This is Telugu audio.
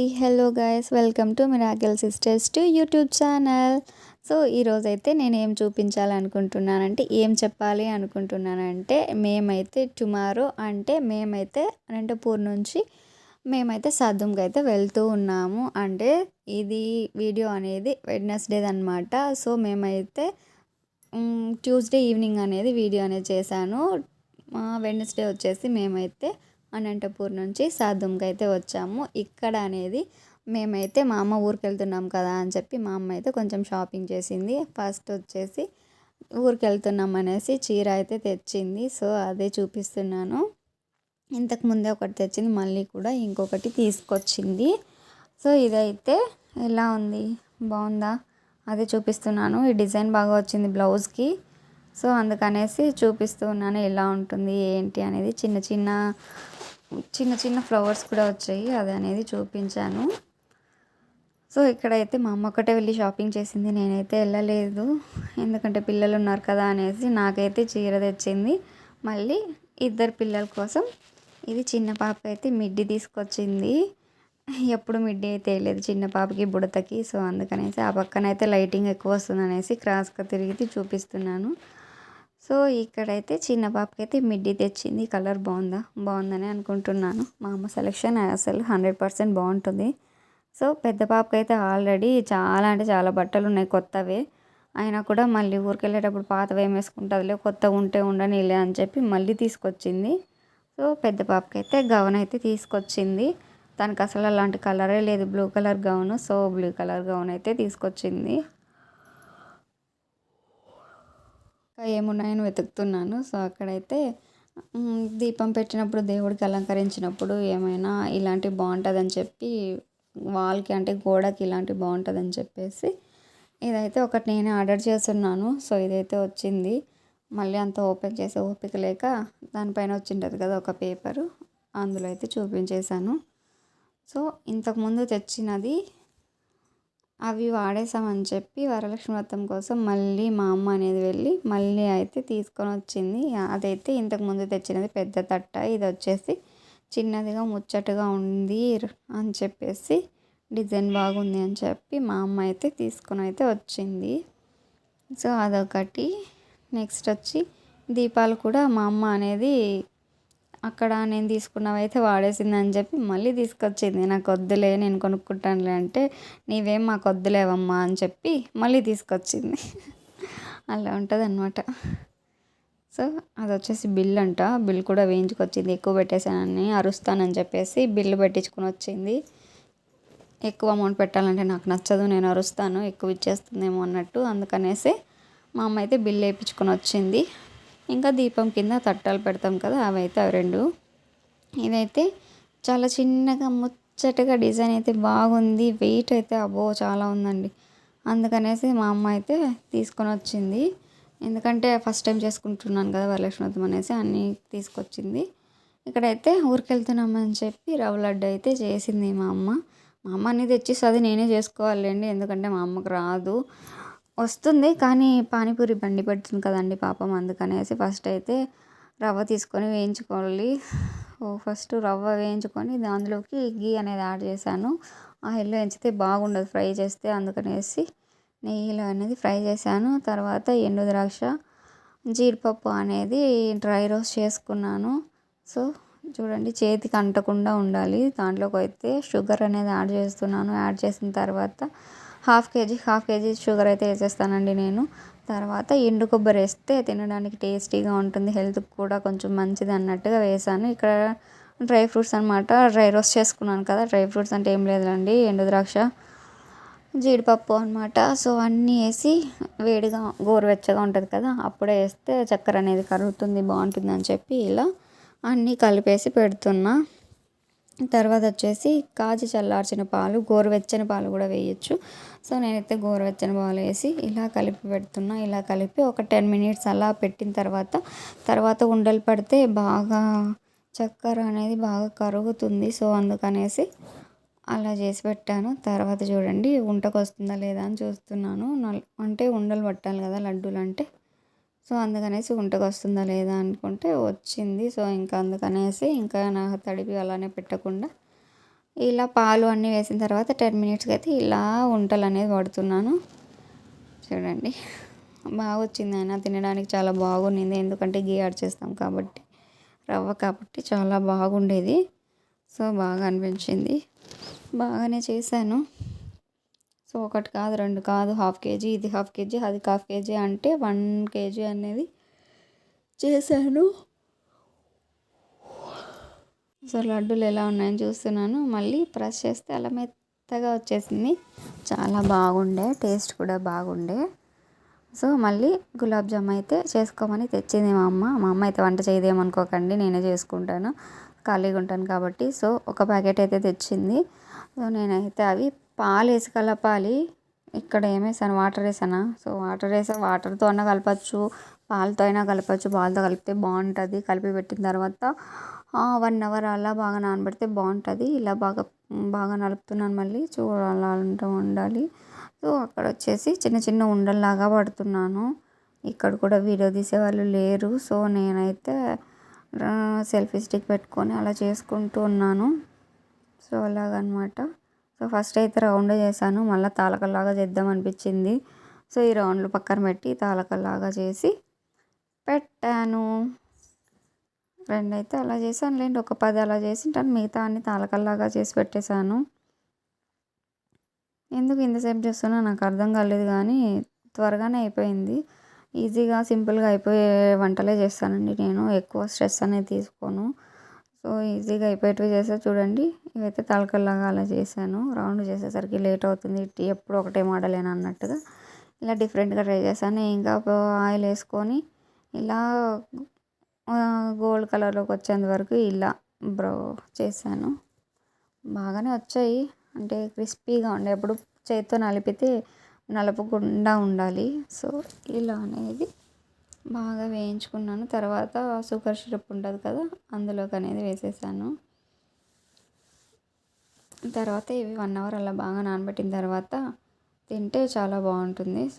Hi hello guys welcome to miracle sisters to YouTube channel. So ఈరోజైతే నేను ఏం చూపించాలనుకుంటున్నానంటే ఏం చెప్పాలి అనుకుంటున్నానంటే మేమైతే టుమారో అంటే మేమైతే అనంతపూర్ నుంచి మేమైతే సద్దుంకి అయితే వెళ్తూ ఉన్నాము. అంటే ఇది వీడియో అనేది వెడ్నెస్డేది అనమాట సో మేమైతే ట్యూస్డే ఈవినింగ్ అనేది వీడియో అనేది చేశాను. వెడ్నెస్డే వచ్చేసి మేమైతే అనంతపూర్ నుంచి సాధుమ్కి అయితే వచ్చాము. ఇక్కడ అనేది మేమైతే మా అమ్మ ఊరికి వెళ్తున్నాం కదా అని చెప్పి మా అమ్మ అయితే కొంచెం షాపింగ్ చేసింది. ఫస్ట్ వచ్చేసి ఊరికి వెళ్తున్నాం అనేసి చీర అయితే తెచ్చింది. సో అదే చూపిస్తున్నాను. ఇంతకు ముందే ఒకటి తెచ్చింది మళ్ళీ కూడా ఇంకొకటి తీసుకొచ్చింది. సో ఇదైతే ఎలా ఉంది? బాగుందా? అదే చూపిస్తున్నాను. ఈ డిజైన్ బాగా వచ్చింది బ్లౌజ్కి. సో అందుకనేసి చూపిస్తూ ఉన్నాను ఎలా ఉంటుంది ఏంటి అనేది చిన్న చిన్న చిన్న చిన్న ఫ్లవర్స్ కూడా వచ్చాయి. అది అనేది చూపించాను. సో ఇక్కడైతే మా అమ్మ ఒకటే వెళ్ళి షాపింగ్ చేసింది. నేనైతే వెళ్ళలేదు. ఎందుకంటే పిల్లలు ఉన్నారు కదా అనేసి నాకైతే చీర తెచ్చింది. మళ్ళీ ఇద్దరు పిల్లల కోసం ఇది చిన్న పాప అయితే మిడ్డి తీసుకొచ్చింది. ఎప్పుడు మిడ్డీ అయితే వేయలేదు చిన్న పాపకి బుడతకి. సో అందుకనేసి ఆ పక్కన అయితే లైటింగ్ ఎక్కువ వస్తుంది అనేసి క్రాస్గా తిరిగి చూపిస్తున్నాను. సో ఇక్కడైతే చిన్న పాపకైతే మిడ్డీ తెచ్చింది. కలర్ బాగుందా? బాగుందని అనుకుంటున్నాను. మా అమ్మ సెలెక్షన్ అసలు హండ్రెడ్ పర్సెంట్ బాగుంటుంది. సో పెద్ద పాపకైతే ఆల్రెడీ చాలా అంటే చాలా బట్టలు ఉన్నాయి కొత్తవే. అయినా కూడా మళ్ళీ ఊరికి వెళ్ళేటప్పుడు పాతవి ఏం వేసుకుంటుందిలే కొత్త ఉంటే ఉండనిలే అని చెప్పి మళ్ళీ తీసుకొచ్చింది. సో పెద్ద పాపకైతే గౌన్ అయితే తీసుకొచ్చింది. తనకు అసలు అలాంటి కలరే లేదు. Blue colour gown so blue colour gown అయితే తీసుకొచ్చింది. ఏమున్నాయని వెతుకుతున్నాను. సో అక్కడైతే దీపం పెట్టినప్పుడు దేవుడికి అలంకరించినప్పుడు ఏమైనా ఇలాంటివి బాగుంటుందని చెప్పి వాల్కి అంటే గోడకి ఇలాంటివి బాగుంటుందని చెప్పేసి ఇదైతే ఒకటి నేనే ఆర్డర్ చేస్తున్నాను. సో ఇదైతే వచ్చింది. మళ్ళీ అంత ఓపెన్ చేసే ఓపిక లేక దానిపైన వచ్చింటుంది కదా ఒక పేపరు. అందులో అయితే చూపించేశాను. సో ఇంతకుముందు తెచ్చినది అవి వాడేసామని చెప్పి వరలక్ష్మి వ్రతం కోసం మళ్ళీ మా అమ్మ అనేది వెళ్ళి మళ్ళీ అయితే తీసుకొని వచ్చింది. అదైతే ఇంతకుముందు తెచ్చినది పెద్ద తట్ట. ఇది వచ్చేసి చిన్నదిగా ముచ్చటగా ఉంది అని చెప్పేసి డిజైన్ బాగుంది అని చెప్పి మా అమ్మ అయితే తీసుకొని అయితే వచ్చింది. సో అదొకటి. నెక్స్ట్ వచ్చి దీపాలు కూడా మా అమ్మ అనేది అక్కడ నేను తీసుకున్నవైతే వాడేసిందని చెప్పి మళ్ళీ తీసుకొచ్చింది. నాకు వద్దులే నేను కొనుక్కుంటానులే అంటే నీవేం మాకు వద్దులేవమ్మా అని చెప్పి మళ్ళీ తీసుకొచ్చింది. అలా ఉంటుంది అనమాట సో అది వచ్చేసి బిల్ అంట. బిల్ కూడా వేయించుకొచ్చింది ఎక్కువ పెట్టేశానని అరుస్తానని చెప్పేసి బిల్లు పెట్టించుకుని వచ్చింది. ఎక్కువ అమౌంట్ పెట్టాలంటే నాకు నచ్చదు నేను అరుస్తాను ఎక్కువ ఇచ్చేస్తుందేమో అన్నట్టు అందుకనేసి మా అమ్మ అయితే బిల్ వేయించుకొని వచ్చింది. ఇంకా దీపం కింద తట్టాలు పెడతాం కదా అవి అయితే అవి రెండు. ఇదైతే చాలా చిన్నగా ముచ్చటగా డిజైన్ అయితే బాగుంది. వెయిట్ అయితే అబో చాలా ఉందండి. అందుకనేసి మా అమ్మ అయితే తీసుకొని వచ్చింది. ఎందుకంటే ఫస్ట్ టైం చేసుకుంటున్నాను కదా వరలక్ష్మి అనేసి అన్నీ తీసుకొచ్చింది. ఇక్కడైతే ఊరికి వెళ్తున్నామని చెప్పి రవ్వ లడ్డు అయితే చేసింది మా అమ్మ. మా అమ్మ అన్నీ తెచ్చిస్తుంది నేనే చేసుకోవాలండి. ఎందుకంటే మా అమ్మకు రాదు. వస్తుంది. కానీ పానీపూరి బండి పెడుతుంది కదండి పాపం. అందుకనేసి ఫస్ట్ అయితే రవ్వ తీసుకొని వేయించుకోవాలి. ఓ ఫస్ట్ రవ్వ వేయించుకొని దానిలోకి గీ అనేది యాడ్ చేశాను. ఆయిల్లో వేయించితే బాగుండదు ఫ్రై చేస్తే. అందుకనేసి నెయ్యిలో అనేది ఫ్రై చేశాను. తర్వాత ఎండు ద్రాక్ష జీడిపప్పు అనేది డ్రై రోస్ట్ చేసుకున్నాను. సో చూడండి చేతికి అంటకుండా ఉండాలి. దాంట్లోకి అయితే షుగర్ అనేది యాడ్ చేస్తున్నాను. యాడ్ చేసిన తర్వాత half KG half KG sugar అయితే వేసేస్తానండి నేను. తర్వాత ఎండు కొబ్బరి వేస్తే తినడానికి టేస్టీగా ఉంటుంది హెల్త్కి కూడా కొంచెం మంచిది అన్నట్టుగా వేసాను. ఇక్కడ డ్రై ఫ్రూట్స్ అనమాట డ్రై రోస్ట్ చేసుకున్నాను కదా డ్రై ఫ్రూట్స్ అంటే ఏం లేదండి ఎండు ద్రాక్ష జీడిపప్పు అనమాట సో అన్నీ వేసి వేడిగా గోరువెచ్చగా ఉంటుంది కదా అప్పుడే వేస్తే చక్కెర అనేది కరుగుతుంది బాగుంటుంది అని చెప్పి ఇలా అన్నీ కలిపేసి పెడుతున్నా. తర్వాత వచ్చేసి కాచి చల్లార్చిన పాలు గోరువెచ్చని పాలు కూడా వేయచ్చు. సో నేనైతే గోరువెచ్చని పాలు వేసి ఇలా కలిపి పెడుతున్నా. ఇలా కలిపి ఒక టెన్ మినిట్స్ అలా పెట్టిన తర్వాత తర్వాత ఉండలు పడితే బాగా చక్కెర అనేది బాగా కరుగుతుంది. సో అందుకనేసి అలా చేసి పెట్టాను. తర్వాత చూడండి వంటకు వస్తుందా లేదా అని చూస్తున్నాను. అంటే ఉండలు పట్టాలి కదా లడ్డూలు అంటే. సో అందుకనేసి గుంటకు వస్తుందా లేదా అనుకుంటే వచ్చింది. సో ఇంకా అందుకనేసి ఇంకా నా తడిపి అలానే పెట్టకుండా ఇలా పాలు అన్నీ వేసిన తర్వాత టెన్ మినిట్స్కి అయితే ఇలా వంటలు అనేది పడుతున్నాను చూడండి. బాగా వచ్చింది అయినా తినడానికి చాలా బాగుండింది. ఎందుకంటే గీ యాడ్ చేస్తాం కాబట్టి రవ్వ కాబట్టి చాలా బాగుండేది. సో బాగా అనిపించింది. బాగానే చేశాను. సో ఒకటి కాదు రెండు కాదు హాఫ్ కేజీ ఇది హాఫ్ కేజీ అది హాఫ్ కేజీ అంటే వన్ కేజీ అనేది చేశాను. సో లడ్డూలు ఎలా ఉన్నాయని చూస్తున్నాను. మళ్ళీ ప్రెస్ చేస్తే అలా మెత్తగా వచ్చేసింది. చాలా బాగుండే టేస్ట్ కూడా బాగుండే. సో మళ్ళీ గులాబ్ జామ్ అయితే చేసుకోమని తెచ్చింది మా అమ్మ. మా అమ్మ అయితే వంట చేయదేమనుకోకండి నేనే చేసుకుంటాను. ఖాళీగా ఉంటాను కాబట్టి. సో ఒక ప్యాకెట్ అయితే తెచ్చింది. సో నేనైతే అవి పాలు వేసి కలపాలి. ఇక్కడ ఏమేసాను? వాటర్ వేసానా? సో వాటర్ వేసా. వాటర్తో అయినా కలపచ్చు. పాలతో అయినా కలపచ్చు. పాలతో కలిపితే బాగుంటుంది. కలిపి పెట్టిన తర్వాత వన్ అవర్ అలా బాగా నానబెడితే బాగుంటుంది. ఇలా బాగా బాగా నలుపుతున్నాను మళ్ళీ. చూడాలంటూ ఉండాలి. సో అక్కడ వచ్చేసి చిన్న చిన్న ఉండల్లాగా పడుతున్నాను. ఇక్కడ కూడా వీడియో తీసేవాళ్ళు లేరు. సో నేనైతే సెల్ఫీ స్టిక్ పెట్టుకొని అలా చేసుకుంటూ ఉన్నాను. సో అలాగనమాట. సో ఫస్ట్ అయితే రౌండ్ చేశాను. మళ్ళీ తాలకల్లాగా చేద్దాం అనిపించింది. సో ఈ రౌండ్లు పక్కన పెట్టి తాలకల్లాగా చేసి పెట్టాను. రెండు అయితే అలా చేశాను. లేండి ఒక పది అలా చేసి ఉంటాను. మిగతా అన్ని తాలకల్లాగా చేసి పెట్టేశాను. ఎందుకు ఇంతసేపు చేస్తున్నా? నాకు అర్థం కాలేదు కానీ త్వరగానే అయిపోయింది. ఈజీగా సింపుల్గా అయిపోయే వంటలే చేస్తానండి నేను. ఎక్కువ స్ట్రెస్ అనేది తీసుకోను. సో ఈజీగా అయిపోయేటివి చేసా. చూడండి ఇవైతే తలకల్లాగా అలా చేశాను. రౌండ్ చేసేసరికి లేట్ అవుతుంది. ఎప్పుడు ఒకటే మోడలేనా అన్నట్టుగా ఇలా డిఫరెంట్గా ట్రై చేశాను. ఇంకా ఆయిల్ వేసుకొని ఇలా గోల్డ్ కలర్లోకి వచ్చేంత వరకు ఇలా బ్రో చేశాను. బాగానే వచ్చాయి. అంటే క్రిస్పీగా ఉండే ఎప్పుడు చేతితో నలిపితే నలపకుండా ఉండాలి. సో ఇలా అనేది బాగా వేయించుకున్నాను. తర్వాత షుగర్ సిరప్ ఉంటుంది కదా అందులోకి అనేది వేసేసాను. తర్వాత ఇవి వన్ అవర్ అలా బాగా నానబెట్టిన తర్వాత తింటే చాలా బాగుంటుంది.